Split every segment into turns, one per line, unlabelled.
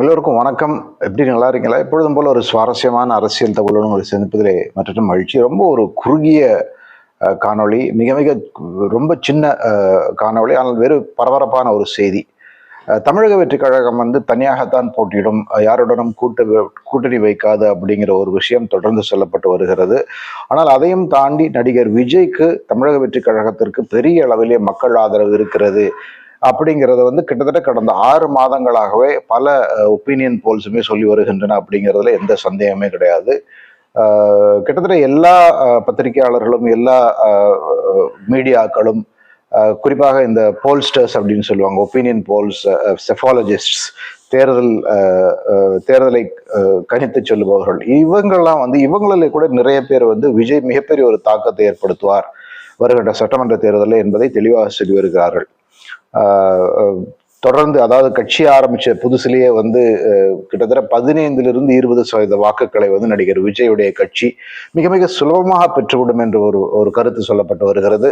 எல்லோருக்கும் வணக்கம். எப்படி நல்லா இருக்கீங்களா? எப்பொழுதும் போல ஒரு சுவாரஸ்யமான அரசியல் தகவலோடு உங்களை சந்திப்பதிலே மற்ற மகிழ்ச்சி. ரொம்ப ஒரு குறுகிய காணொளி மிக மிக ரொம்ப சின்ன காணொளி ஆனால் வெறும் பரபரப்பான ஒரு செய்தி. தமிழக வெற்றி கழகம் வந்து தனியாகத்தான் போட்டியிடும். யாருடனும் கூட்டு கூட்டணி வைக்காது அப்படிங்கிற ஒரு விஷயம் தொடர்ந்து சொல்லப்பட்டு வருகிறது. ஆனால் அதையும் தாண்டி நடிகர் விஜய்க்கு தமிழக வெற்றி கழகத்திற்கு பெரிய அளவிலே மக்கள் ஆதரவு இருக்கிறது. அப்படிங்கிறத வந்து கிட்டத்தட்ட கடந்த ஆறு மாதங்களாகவே பல ஒப்பீனியன் போல்ஸுமே சொல்லி வருகின்றன அப்படிங்கிறதுல எந்த சந்தேகமே கிடையாது. கிட்டத்தட்ட எல்லா பத்திரிகையாளர்களும் எல்லா மீடியாக்களும் குறிப்பாக இந்த போல்ஸ்டர்ஸ் அப்படின்னு சொல்லுவாங்க ஒப்பீனியன் போல்ஸ் செஃபாலஜிஸ்ட்ஸ் தேர்தல் தேர்தலை கணித்து சொல்லுபவர்கள் இவங்கெல்லாம் வந்து இவங்களிலே கூட நிறைய பேர் வந்து விஜய் மிகப்பெரிய ஒரு தாக்கத்தை ஏற்படுத்துவார் வருகின்ற சட்டமன்ற தேர்தலில் என்பதை தெளிவாக சொல்லி வருகிறார்கள் தொடர்ந்து அதாவது கட்சி ஆரம்பிச்ச புதுசுலேயே வந்து கிட்டத்தட்ட பதினைந்திலிருந்து இருபது சதவீத வாக்குகளை வந்து நடிகர் விஜயுடைய கட்சி மிக மிக சுலபமாக பெற்றுவிடும் என்று ஒரு ஒரு கருத்து சொல்லப்பட்டு வருகிறது.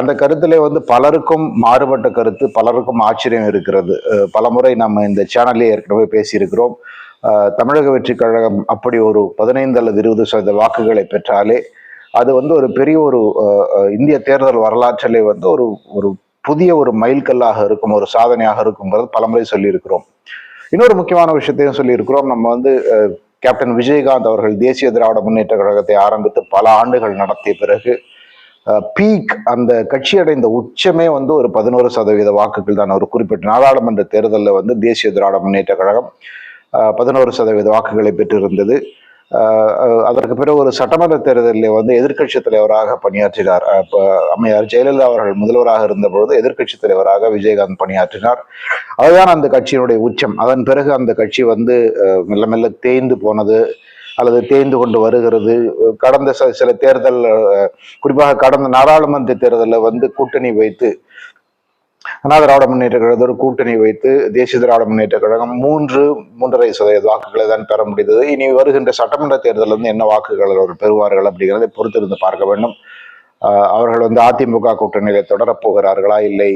அந்த கருத்திலே வந்து பலருக்கும் மாறுபட்ட கருத்து பலருக்கும் ஆச்சரியம் இருக்கிறது. பலமுறை நம்ம இந்த சேனல்லே ஏற்கனவே பேசியிருக்கிறோம். தமிழக வெற்றி கழகம் அப்படி ஒரு பதினைந்து அல்லது இருபது சதவீத வாக்குகளை பெற்றாலே அது வந்து ஒரு பெரிய ஒரு இந்திய தேர்தல் வரலாற்றிலே வந்து ஒரு ஒரு புதிய ஒரு மைல்கல்லாக இருக்கும் ஒரு சாதனையாக இருக்குங்கிறது பலமுறை சொல்லியிருக்கிறோம். இன்னொரு முக்கியமான விஷயத்தையும் சொல்லியிருக்கிறோம். நம்ம வந்து கேப்டன் விஜயகாந்த் அவர்கள் தேசிய திராவிட முன்னேற்ற கழகத்தை ஆரம்பித்து பல ஆண்டுகள் நடத்திய பிறகு பீக் அந்த கட்சி அடைந்த உச்சமே வந்து ஒரு பதினோரு சதவீத வாக்குகள் தான். ஒரு குறிப்பிட்ட நாடாளுமன்ற தேர்தலில் வந்து தேசிய திராவிட முன்னேற்ற கழகம் பதினோரு சதவீத வாக்குகளை பெற்றிருந்தது. அதற்கு பிறகு ஒரு சட்டமன்ற தேர்தலில் வந்து எதிர்க்கட்சி தலைவராக பணியாற்றினார். அம்மையார் ஜெயலலிதா அவர்கள் முதல்வராக இருந்த பொழுது எதிர்க்கட்சி தலைவராக விஜயகாந்த் பணியாற்றினார். அதுதான் அந்த கட்சியினுடைய உச்சம். அதன் பிறகு அந்த கட்சி வந்து மெல்ல மெல்ல தேய்ந்து போனது அல்லது தேய்ந்து கொண்டு வருகிறது. கடந்த சில சில தேர்தல் குறிப்பாக கடந்த நாடாளுமன்ற தேர்தலில் வந்து கூட்டணி வைத்து அண்ணா திராவிட முன்னேற்ற கழகத்தோடு கூட்டணி வைத்து தேசிய திராவிட முன்னேற்ற கழகம் மூன்று மூன்றரை சதவீத வாக்குகளை தான் பெற முடிந்தது. இனி வருகின்ற சட்டமன்ற தேர்தலில் வந்து என்ன வாக்குகள் அவர்கள் பெறுவார்கள் அப்படிங்கிறதை பொறுத்திருந்து பார்க்க வேண்டும். அவர்கள் வந்து அதிமுக கூட்டணியில தொடரப் போகிறார்களா? இல்லை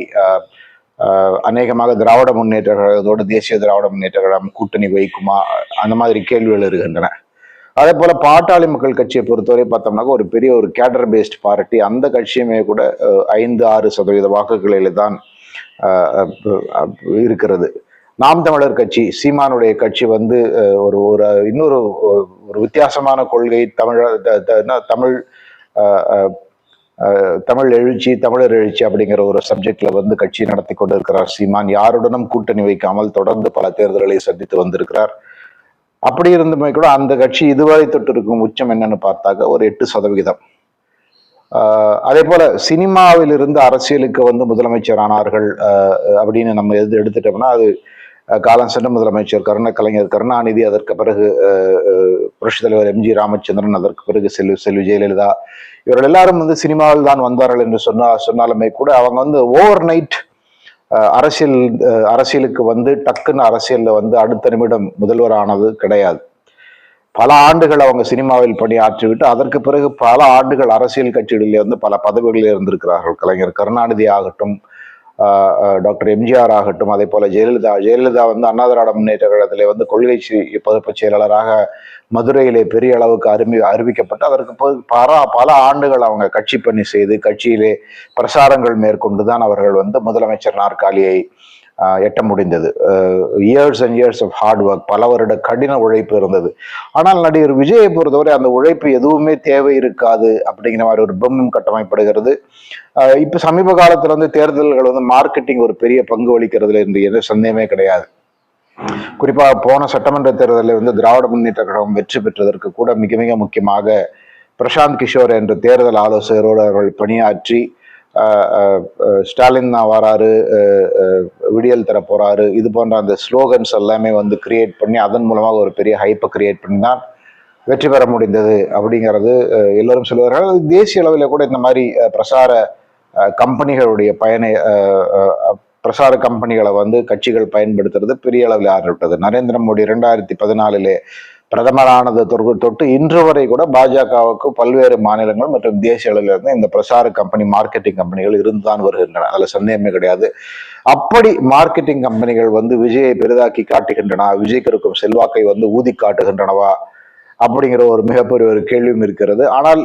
அநேகமாக திராவிட முன்னேற்ற கழகத்தோடு தேசிய திராவிட முன்னேற்ற கழகம் கூட்டணி வைக்குமா? அந்த மாதிரி கேள்விகள் இருக்கின்றன. அதே போல பாட்டாளி மக்கள் கட்சியை பொறுத்தவரை பார்த்தோம்னாக்க ஒரு பெரிய ஒரு கேடர் பேஸ்ட் பார்ட்டி அந்த கட்சியுமே கூட ஐந்து ஆறு சதவீத வாக்குகளில் தான் இருக்கிறது. நாம் தமிழர் கட்சி சீமானுடைய கட்சி வந்து ஒரு ஒரு இன்னொரு ஒரு வித்தியாசமான கொள்கை தமிழ தமிழ் தமிழ் எழுச்சி தமிழர் எழுச்சி அப்படிங்கிற ஒரு சப்ஜெக்ட்ல வந்து கட்சி நடத்தி கொண்டிருக்கிறார் சீமான். யாருடனும் கூட்டணி வைக்காமல் தொடர்ந்து பல தேர்தல்களை சந்தித்து வந்திருக்கிறார். அப்படி இருந்துமே கூட அந்த கட்சி இதுவரை தொட்டு இருக்கும் உச்சம் என்னன்னு பார்த்தாக்க ஒரு எட்டு சதவிகிதம். அதே போல சினிமாவிலிருந்து அரசியலுக்கு வந்து முதலமைச்சர் ஆனார்கள் அப்படின்னு நம்ம எது எடுத்துட்டோம்னா அது காலம் சென்ற முதலமைச்சர் கருண கலைஞர் கருணாநிதி அதற்கு பிறகு ஆஹ் புரட்சித் தலைவர் எம்ஜி ராமச்சந்திரன் அதற்கு பிறகு செல்வி செல்வி ஜெயலலிதா. இவர்கள் எல்லாரும் வந்து சினிமாவில் தான் வந்தார்கள் என்று சொன்னா சொன்னாலுமே கூட அவங்க வந்து ஓவர் நைட் அரசியல் அரசியலுக்கு வந்து டக்குன்னு அரசியலில் வந்து அடுத்த நிமிடம் முதல்வர் ஆனது கிடையாது. பல ஆண்டுகள் அவங்க சினிமாவில் பணியாற்றிவிட்டு அதற்கு பிறகு பல ஆண்டுகள் அரசியல் கட்சிகளிலே வந்து பல பதவிகளில் இருந்திருக்கிறார்கள். கலைஞர் கருணாநிதி ஆகட்டும் டாக்டர் எம்ஜிஆர் ஆகட்டும் அதே போல ஜெயலலிதா. ஜெயலலிதா வந்து அண்ணா திராவிட முன்னேற்ற கழகத்திலே வந்து கொள்கை பொதுப்பு செயலாளராக மதுரையிலே பெரிய அளவுக்கு அறிவி அறிவிக்கப்பட்டு அதற்கு பல பல ஆண்டுகள் அவங்க கட்சி பணி செய்து கட்சியிலே பிரசாரங்கள் மேற்கொண்டு தான் அவர்கள் வந்து முதலமைச்சர் நாற்காலியை எட்ட முடிந்தது. Years and years of hard work பல வருட கடின உழைப்பு இருந்தது. ஆனால் நடிகர் விஜயை பொறுத்தவரை அந்த உழைப்பு எதுவுமே தேவை இருக்காது அப்படிங்கிற மாதிரி ஒரு பிம்பம் கட்டமைப்படுகிறது. இப்போ சமீப காலத்தில் வந்து தேர்தல்கள் வந்து மார்க்கெட்டிங் ஒரு பெரிய பங்கு வகிக்கிறதுல இருந்து எந்த சந்தேகமே கிடையாது. குறிப்பாக போன சட்டமன்ற தேர்தலில் வந்து திராவிட முன்னேற்ற கழகம் வெற்றி பெற்றதற்கு கூட மிக மிக முக்கியமாக பிரசாந்த் கிஷோர் என்ற தேர்தல் ஆலோசகரோடு அவர்கள் பணியாற்றி ஸ்டாலின் தான் வராரு விடியல் தர போறாரு. இது போன்ற அந்த ஸ்லோகன்ஸ் எல்லாமே வந்து கிரியேட் பண்ணி அதன் மூலமாக ஒரு பெரிய ஹைப்பை கிரியேட் பண்ணி தான் வெற்றி பெற முடிந்தது அப்படிங்கிறது எல்லோரும் சொல்லுவார்கள். தேசிய அளவில் கூட இந்த மாதிரி பிரசார கம்பெனிகளுடைய பயனை பிரசார கம்பெனிகளை வந்து கட்சிகள் பயன்படுத்துறது பெரிய அளவில் ஆரம்பிட்டது நரேந்திர மோடி ரெண்டாயிரத்தி பதினாலிலே பிரதமரானது தொட்டு தொட்டு இன்று வரை கூட பாஜகவுக்கு பல்வேறு மாநிலங்கள் மற்றும் தேசிய அளவிலிருந்து இந்த பிரசார கம்பெனி மார்க்கெட்டிங் கம்பெனிகள் இருந்துதான் வருகின்றன. அதுல சந்தேகமே கிடையாது. அப்படி மார்க்கெட்டிங் கம்பெனிகள் வந்து விஜயை பெரிதாக்கி காட்டுகின்றன. விஜய்க்கு இருக்கும் செல்வாக்கை வந்து ஊதி காட்டுகின்றனவா? அப்படிங்கிற ஒரு மிகப்பெரிய ஒரு கேள்வியும் இருக்கிறது. ஆனால்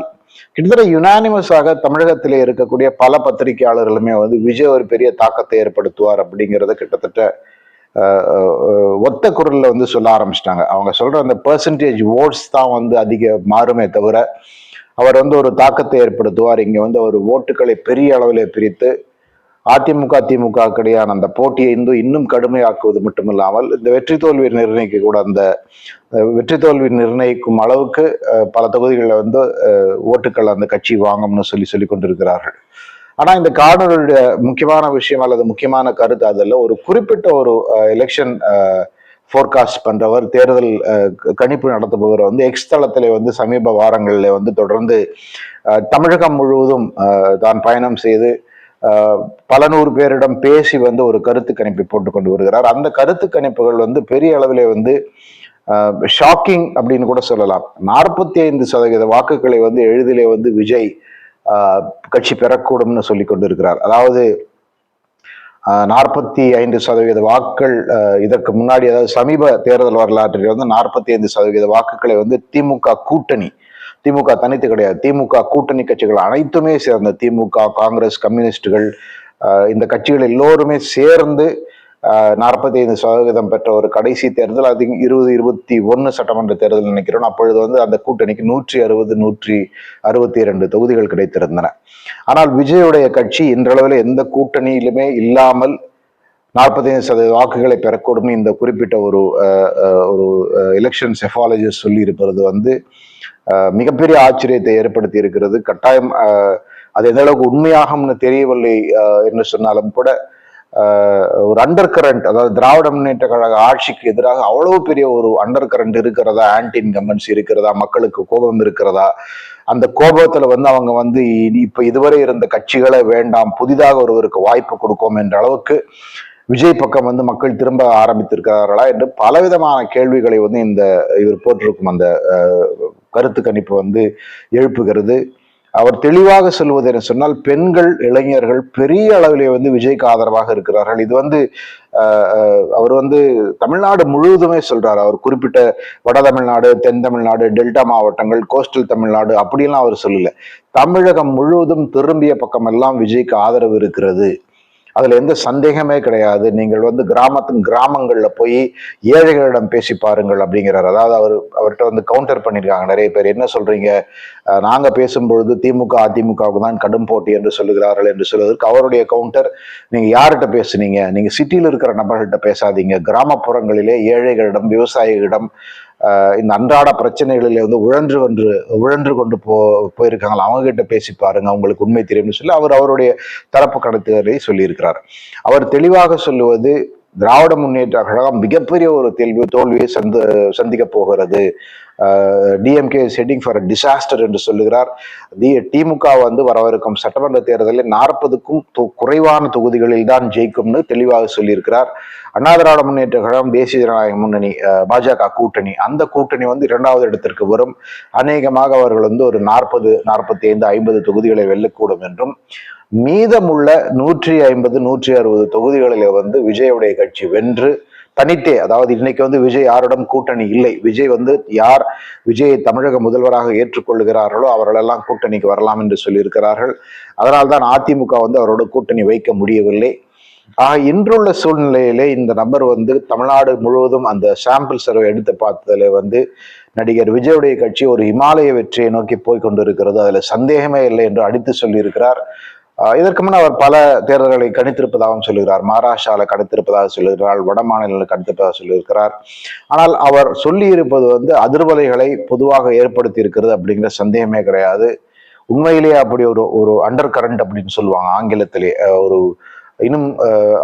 கிட்டத்தட்ட யுனானிமஸாக தமிழகத்திலே இருக்கக்கூடிய பல பத்திரிகையாளர்களுமே வந்து விஜய் ஒரு பெரிய தாக்கத்தை ஏற்படுத்துவார் அப்படிங்கிறத கிட்டத்தட்ட ஒத்த குரல்ல வந்து சொல்ல ஆரம்பிச்சிட்டாங்க. அவங்க சொல்ற அந்த பர்சன்டேஜ் ஓட்ஸ் தான் வந்து அதிக மாறுமே தவிர அவர் வந்து ஒரு தாக்கத்தை ஏற்படுத்துவார். இங்க வந்து அவர் ஓட்டுகளை பெரிய அளவில் பிரித்து அதிமுக திமுக கிடையான அந்த போட்டியை இந்து இன்னும் கடுமையாக்குவது மட்டுமில்லாமல் இந்த வெற்றி தோல்வி நிர்ணயிக்க கூட அந்த வெற்றி தோல்வி நிர்ணயிக்கும் அளவுக்கு பல தொகுதிகளில் வந்து ஓட்டுக்கள் அந்த கட்சி வாங்கும்னு சொல்லி சொல்லி கொண்டிருக்கிறார்கள். ஆனா இந்த காணொலியுடைய முக்கியமான விஷயம் அல்லது முக்கியமான கருத்து அதில் ஒரு குறிப்பிட்ட ஒரு எலெக்ஷன் ஃபோர்காஸ்ட் பண்றவர் தேர்தல் க- கணிப்பு நடத்துபவர் வந்து எக்ஸ் தளத்தில் வந்து சமீப வாரங்களில் வந்து தொடர்ந்து தமிழகம் முழுவதும் தான் பயணம் செய்து பல நூறு பேரிடம் பேசி வந்து ஒரு கருத்து கணிப்பை போட்டு கொண்டு வருகிறார். அந்த கருத்து கணிப்புகள் வந்து பெரிய அளவிலே வந்து ஷாக்கிங் அப்படின்னு கூட சொல்லலாம். நாற்பத்தி ஐந்து சதவீத வாக்குகளை வந்து எளிதிலே வந்து விஜய் கட்சி பெறக்கூடும்னு சொல்லி கொண்டிருக்கிறார். அதாவது நாற்பத்தி ஐந்து சதவீத வாக்கள் இதற்கு முன்னாடி அதாவது சமீப தேர்தல் வரலாற்றில் வந்து நாற்பத்தி ஐந்து சதவீத வாக்குகளை வந்து திமுக கூட்டணி திமுக தனித்து கிடையாது. திமுக கூட்டணி கட்சிகள் அனைத்துமே சேர்ந்த திமுக காங்கிரஸ் கம்யூனிஸ்டுகள் இந்த கட்சிகள் எல்லோருமே சேர்ந்து நாற்பத்தி ஐந்து சதவீதம் பெற்ற ஒரு கடைசி தேர்தல் அது இருபது இருபத்தி ஒன்று சட்டமன்ற தேர்தல் நினைக்கிறோம். அப்பொழுது வந்து அந்த கூட்டணிக்கு நூற்றி அறுபது நூற்றி அறுபத்தி இரண்டு தொகுதிகள் கிடைத்திருந்தன. ஆனால் விஜயுடைய கட்சி இன்றளவில் எந்த கூட்டணியிலுமே இல்லாமல் நாற்பத்தைந்து சதவீத வாக்குகளை பெறக்கூடும் இந்த குறிப்பிட்ட ஒரு அஹ், அஹ், ஒரு எலெக்ஷன் செஃபாலஜிஸ்ட் சொல்லி இருப்பது வந்து அஹ், மிகப்பெரிய ஆச்சரியத்தை ஏற்படுத்தி இருக்கிறது. கட்டாயம் அஹ், அது எந்த அளவுக்கு உண்மையாகும்னு தெரியவில்லை அஹ், என்று சொன்னாலும் கூட ஒரு அண்டர் கரண்ட் அதாவது திராவிட முன்னேற்ற கழக ஆட்சிக்கு எதிராக அவ்வளவு பெரிய ஒரு அண்டர் கரண்ட் இருக்கிறதா? ஆன்டி இன்கம்பன்ஸ் இருக்கிறதா? மக்களுக்கு கோபம் இருக்கிறதா? அந்த கோபத்துல வந்து அவங்க வந்து இப்ப இதுவரை இருந்த கட்சிகளை வேண்டாம் புதிதாக ஒருவருக்கு வாய்ப்பு கொடுக்கும் என்ற அளவுக்கு விஜய் பக்கம் வந்து மக்கள் திரும்ப ஆரம்பித்திருக்கிறார்களா என்று பலவிதமான கேள்விகளை வந்து இந்த இவர் போட்டிருக்கும் அந்த கருத்து கணிப்பு வந்து எழுப்புகிறது. அவர் தெளிவாக சொல்வது என்ன சொன்னால் பெண்கள் இளைஞர்கள் பெரிய அளவிலே வந்து விஜய்க்கு ஆதரவாக இருக்கிறார்கள். இது வந்து அவர் வந்து தமிழ்நாடு முழுவதுமே சொல்றாரு. அவர் குறிப்பிட்ட வட தமிழ்நாடு தென் தமிழ்நாடு டெல்டா மாவட்டங்கள் கோஸ்டல் தமிழ்நாடு அப்படியெல்லாம் அவர் சொல்லல. தமிழகம் முழுவதும் திரும்பிய பக்கமெல்லாம் விஜய்க்கு ஆதரவு இருக்கிறது. அதுல எந்த சந்தேகமே கிடையாது. நீங்கள் வந்து கிராமத்தின் கிராமங்கள்ல போய் ஏழைகளிடம் பேசி பாருங்கள் அப்படிங்கிறார். அதாவது அவர் அவர்கிட்ட வந்து கவுண்டர் பண்ணியிருக்காங்க நிறைய பேர் என்ன சொல்றீங்க? நாங்கள் நாங்க பேசும்பொழுது திமுக அதிமுகவுக்கு தான் கடும் போட்டி என்று சொல்லுகிறார்கள் என்று சொல்வதற்கு அவருடைய கவுண்டர் நீங்க யார்கிட்ட பேசுனீங்க? நீங்க சிட்டியில் இருக்கிற நபர்கள்ட்ட பேசாதீங்க. கிராமப்புறங்களிலே ஏழைகளிடம் விவசாயிகளிடம் இந்த அன்றாட பிரச்சனைகளில் வந்து உழன்று வந்து உழன்று கொண்டு போ போயிருக்காங்களா அவங்க கிட்ட பேசி பாருங்க அவங்களுக்கு உண்மை தெரியும்னு சொல்லி அவர் அவருடைய தரப்பு கணத்துகளை சொல்லியிருக்கிறார். அவர் தெளிவாக சொல்லுவது திராவிட முன்னேற்ற கழகம் மிகப்பெரிய ஒரு தெல்வி தோல்வியை சந்த சந்திக்க போகிறது. டிஎம்கே செட்டிங் ஃபார் டிசாஸ்டர் என்று சொல்லுகிறார். தி திமுக வந்து வரவிருக்கும் சட்டமன்ற தேர்தலில் நாற்பதுக்கும் குறைவான தொகுதிகளில் தான் ஜெயிக்கும்னு தெளிவாக சொல்லியிருக்கிறார். அண்ணா திராவிட முன்னேற்ற கழகம் தேசிய ஜனநாயக முன்னணி பாஜக கூட்டணி. அந்த கூட்டணி வந்து இரண்டாவது இடத்திற்கு வரும். அநேகமாக அவர்கள் வந்து ஒரு நாற்பது நாற்பத்தி ஐந்து ஐம்பது தொகுதிகளை வெல்லக்கூடும் என்றும் மீதமுள்ள நூற்றி ஐம்பது நூற்றி அறுபது தொகுதிகளில் வந்து விஜயுடைய கட்சி வென்று தனித்தே அதாவது இன்னைக்கு வந்து விஜய் யாரிடம் கூட்டணி இல்லை விஜய் வந்து யார் விஜயை தமிழக முதல்வராக ஏற்றுக்கொள்கிறார்களோ அவர்களெல்லாம் கூட்டணிக்கு வரலாம் என்று சொல்லியிருக்கிறார்கள். அதனால்தான் அதிமுக வந்து அவரோட கூட்டணி வைக்க முடியவில்லை. ஆக இன்றுள்ள சூழ்நிலையிலே இந்த நபர் வந்து தமிழ்நாடு முழுவதும் அந்த சாம்பிள் சர்வே எடுத்து பார்த்ததுல வந்து நடிகர் விஜயுடைய கட்சி ஒரு இமாலய வெற்றியை நோக்கி போய் கொண்டிருக்கிறது. அதுல சந்தேகமே இல்லை என்று அடித்து சொல்லியிருக்கிறார். இதற்கு முன் அவர் பல தேர்தல்களை கணித்திருப்பதாகவும் சொல்லுகிறார். மகாராஷ்டிராவில் கணித்திருப்பதாக சொல்லுகிறார். வட மாநிலங்களில் கணித்திருப்பதாக சொல்லியிருக்கிறார். ஆனால் அவர் சொல்லியிருப்பது வந்து அதிர்வலைகளை பொதுவாக ஏற்படுத்தி இருக்கிறது அப்படிங்கிற சந்தேகமே கிடையாது. உண்மையிலேயே அப்படி ஒரு ஒரு அண்டர் கரண்ட் அப்படின்னு சொல்லுவாங்க. ஆங்கிலத்திலே ஒரு இன்னும்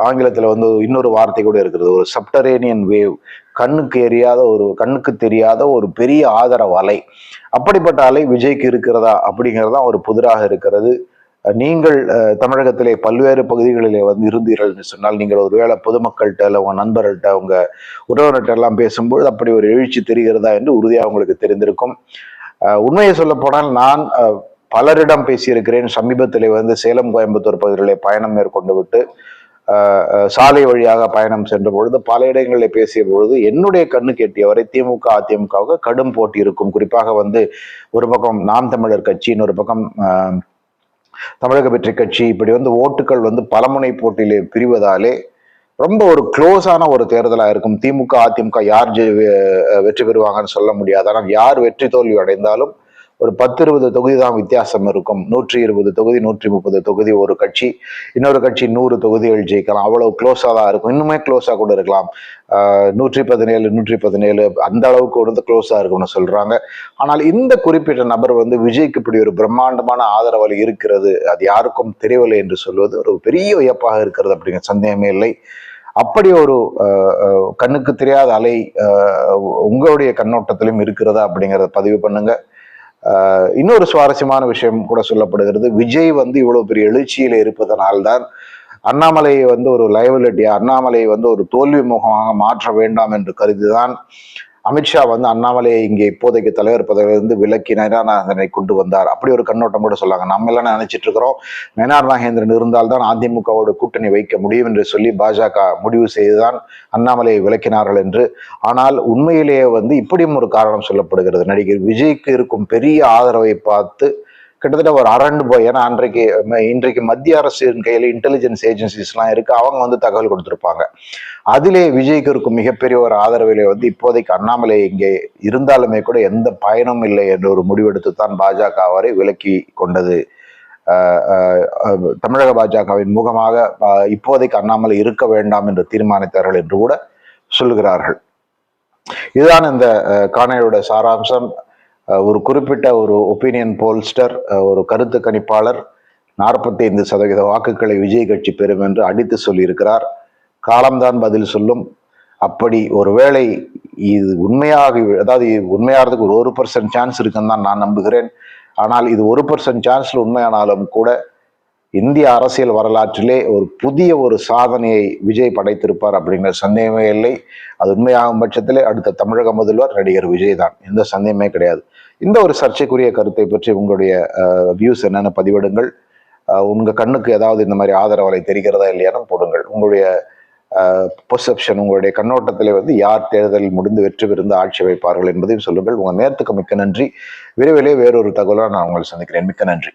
ஆங்கிலத்தில் வந்து இன்னொரு வார்த்தை கூட இருக்கிறது. ஒரு சப்டரேனியன் வேவ் கண்ணுக்கு எரியாத ஒரு கண்ணுக்கு தெரியாத ஒரு பெரிய ஆதரவு அலை அப்படிப்பட்ட அலை விஜய்க்கு இருக்கிறதா அப்படிங்கிறது தான் ஒரு புதிராக இருக்கிறது. நீங்கள் தமிழகத்திலே பல்வேறு பகுதிகளிலே வந்து இருந்தீர்கள் சொன்னால் நீங்கள் ஒருவேளை பொதுமக்கள்கிட்ட இல்லை உங்கள் நண்பர்கள்ட்ட உங்க உறவினர்கிட்ட எல்லாம் பேசும்போது அப்படி ஒரு எழுச்சி தெரிகிறதா என்று உறுதியாக உங்களுக்கு தெரிந்திருக்கும். உண்மையை சொல்ல போனால் நான் பலரிடம் பேசியிருக்கிறேன். சமீபத்திலே வந்து சேலம் கோயம்புத்தூர் பகுதிகளிலே பயணம் மேற்கொண்டு விட்டு சாலை வழியாக பயணம் சென்ற பொழுது பல இடங்களில் பேசிய பொழுது என்னுடைய கண்ணு கேட்டியவரை திமுக அதிமுகவுக்கு கடும் போட்டி இருக்கும். குறிப்பாக வந்து ஒரு பக்கம் நாம் தமிழர் கட்சி இன்னொரு பக்கம் தமிழக வெற்றி கட்சி இப்படி வந்து ஓட்டுகள் வந்து பலமுனை போட்டியிலே பிரிவதாலே ரொம்ப ஒரு க்ளோஸான ஒரு தேர்தலா இருக்கும். திமுக அதிமுக யார் வெற்றி பெறுவாங்கன்னு சொல்ல முடியாது. ஆனால் யார் வெற்றி தோல்வி அடைந்தாலும் ஒரு பத்து இருபது தொகுதி தான் வித்தியாசம் இருக்கும். நூற்றி இருபது தொகுதி நூற்றி முப்பது தொகுதி ஒரு கட்சி. இன்னொரு கட்சி நூறு தொகுதிகள் ஜெயிக்கலாம். அவ்வளவு க்ளோஸாக தான் இருக்கும். இன்னுமே க்ளோஸாக கூட இருக்கலாம். நூற்றி பதினேழு நூற்றி பதினேழு அந்த அளவுக்கு வந்து க்ளோஸாக இருக்கும்னு சொல்கிறாங்க ஆனால் இந்த குறிப்பிட்ட நபர் வந்து விஜய்க்கு இப்படி ஒரு பிரம்மாண்டமான ஆதரவு இருக்கிறது அது யாருக்கும் தெரியவில்லை என்று சொல்வது ஒரு பெரிய வியப்பாக இருக்கிறது அப்படிங்கிற சந்தேகமே இல்லை. அப்படி ஒரு கண்ணுக்கு தெரியாத அலை உங்களுடைய கண்ணோட்டத்திலும் இருக்கிறதா அப்படிங்கிறத பதிவு பண்ணுங்க. இன்னொரு சுவாரஸ்யமான விஷயம் கூட சொல்லப்படுகிறது. விஜய் வந்து இவ்வளவு பெரிய எழுச்சியில இருப்பதனால்தான் அண்ணாமலையை வந்து ஒரு லைவலிட்டியா அண்ணாமலையை வந்து ஒரு தோல்வி முகமாக மாற்ற வேண்டாம் என்று கருதிதான் அமித்ஷா வந்து அண்ணாமலையை இங்கே இப்போதைக்கு தலைவர் பதவியிலிருந்து விலக்கி நயனாநாதனை கொண்டு வந்தார். அப்படி ஒரு கண்ணோட்டம் கூட சொல்லாங்க. நம்ம எல்லாம் நினைச்சிட்டு இருக்கிறோம். நயனார் நாகேந்திரன் இருந்தால்தான் அதிமுகவோட கூட்டணி வைக்க முடியும் என்று சொல்லி பாஜக முடிவு செய்துதான் அண்ணாமலையை விலக்கினார்கள் என்று. ஆனால் உண்மையிலேயே வந்து இப்படியும் ஒரு காரணம் சொல்லப்படுகிறது. நடிகர் விஜய்க்கு இருக்கும் பெரிய ஆதரவை பார்த்து கிட்டத்தட்ட ஒரு அரண்டு போய் ஏன்னா அன்றைக்கு இன்றைக்கு மத்திய அரசின் கையில் இன்டெலிஜென்ஸ் ஏஜென்சிஸ்லாம் இருக்கு அவங்க வந்து தகவல் கொடுத்திருப்பாங்க. அதிலே விஜய்க்கு இருக்கும் மிகப்பெரிய ஒரு ஆதரவிலே வந்து இப்போதைக்கு அண்ணாமலை இங்கே இருந்தாலுமே கூட எந்த பயனும் இல்லை என்ற ஒரு முடிவெடுத்து தான் பாஜக அவரை விலக்கி கொண்டது. ஆஹ் தமிழக பாஜகவின் முகமாக ஆஹ் இப்போதைக்கு அண்ணாமலை இருக்க வேண்டாம் என்று தீர்மானித்தார்கள் என்று கூட சொல்லுகிறார்கள். இதுதான் இந்த ஆஹ் சாராம்சம். ஒரு குறிப்பிட்ட ஒரு ஒப்பீனியன் போல்ஸ்டர் ஒரு கருத்து கணிப்பாளர் நாற்பத்தி ஐந்து சதவீத வாக்குகளை விஜய் கட்சி பெறும் என்று அடித்து சொல்லியிருக்கிறார். காலம்தான் பதில் சொல்லும். அப்படி ஒருவேளை இது உண்மையாக அதாவது உண்மையாகிறதுக்கு ஒரு ஒரு பர்சன்ட் சான்ஸ் இருக்குன்னு தான் நான் நம்புகிறேன். ஆனால் இது ஒரு பர்சன்ட் சான்ஸில் உண்மையானாலும் கூட இந்திய அரசியல் வரலாற்றிலே ஒரு புதிய ஒரு சாதனையை விஜய் படைத்திருப்பார் அப்படிங்கிற சந்தேகமே இல்லை. அது உண்மையாகும் பட்சத்திலே அடுத்த தமிழக முதல்வர் நடிகர் விஜய் தான். எந்த சந்தேகமே கிடையாது. இந்த ஒரு சர்ச்சைக்குரிய கருத்தை பற்றி உங்களுடைய வியூஸ் என்னென்ன பதிவிடுங்கள். உங்கள் கண்ணுக்கு ஏதாவது இந்த மாதிரி ஆதரவலை தெரிகிறதா இல்லையானும் போடுங்கள். உங்களுடைய பெர்செப்ஷன் உங்களுடைய கண்ணோட்டத்திலே வந்து யார் தேர்தலில் முடிந்து வெற்றி பெறுந்து ஆட்சி வைப்பார்கள் என்பதையும் சொல்லுங்கள். உங்கள் நேரத்துக்கு மிக்க நன்றி. விரைவிலே வேறொரு தகவலாக நான் உங்களை சந்திக்கிறேன். மிக்க நன்றி.